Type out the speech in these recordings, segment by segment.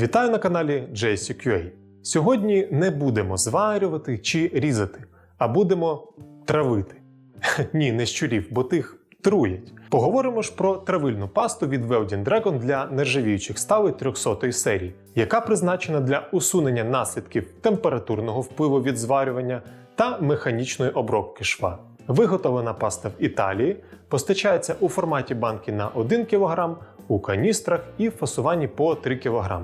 Вітаю на каналі JCQA. Сьогодні не будемо зварювати чи різати, а будемо травити. Ні, не щурів, бо тих труять. Поговоримо ж про травильну пасту від Welding Dragon для нержавіючих сталей 300 серії, яка призначена для усунення наслідків температурного впливу від зварювання та механічної обробки шва. Виготовлена паста в Італії постачається у форматі банки на 1 кг, у каністрах і фасуванні по 3 кг.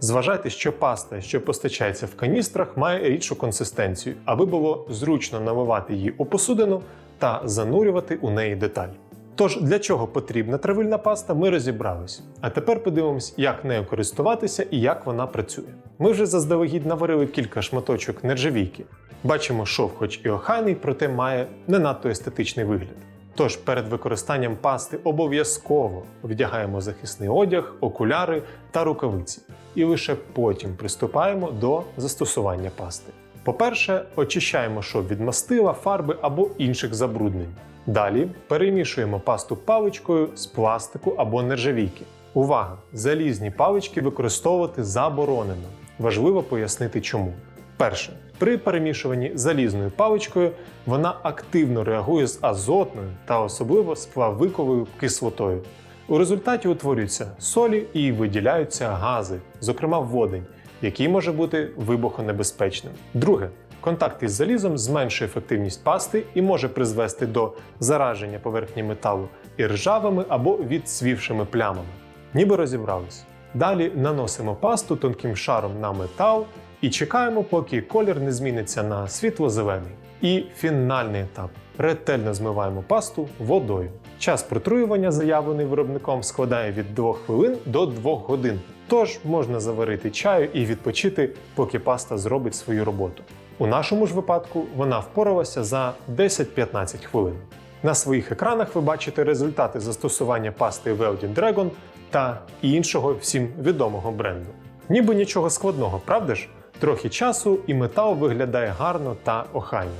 Зважайте, що паста, що постачається в каністрах, має рідшу консистенцію, аби було зручно наливати її у посудину та занурювати у неї деталь. Тож для чого потрібна травильна паста, ми розібрались. А тепер подивимось, як нею користуватися і як вона працює. Ми вже заздалегідь наварили кілька шматочок нержавійки. Бачимо, шов хоч і охайний, проте має не надто естетичний вигляд. Тож перед використанням пасти обов'язково вдягаємо захисний одяг, окуляри та рукавиці. І лише потім приступаємо до застосування пасти. По-перше, очищаємо шов від мастила, фарби або інших забруднень. Далі перемішуємо пасту паличкою з пластику або нержавійки. Увага! Залізні палички використовувати заборонено. Важливо пояснити чому. Перше, при перемішуванні залізною паличкою вона активно реагує з азотною та особливо з плавиковою кислотою. У результаті утворюються солі і виділяються гази, зокрема водень, який може бути вибухонебезпечним. Друге, контакт із залізом зменшує ефективність пасти і може призвести до зараження поверхні металу іржавими або відсвівшими плямами. Ніби розібрались. Далі наносимо пасту тонким шаром на метал і чекаємо, поки колір не зміниться на світло-зелений. І фінальний етап. Ретельно змиваємо пасту водою. Час протруювання, заявлений виробником, складає від 2 хвилин до 2 годин. Тож можна заварити чаю і відпочити, поки паста зробить свою роботу. У нашому ж випадку вона впоралася за 10-15 хвилин. На своїх екранах ви бачите результати застосування пасти Welding Dragon та іншого всім відомого бренду. Ніби нічого складного, правда ж? Трохи часу і метал виглядає гарно та охайно.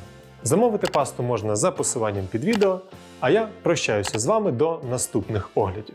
Замовити пасту можна за посиланням під відео, а я прощаюся з вами до наступних оглядів.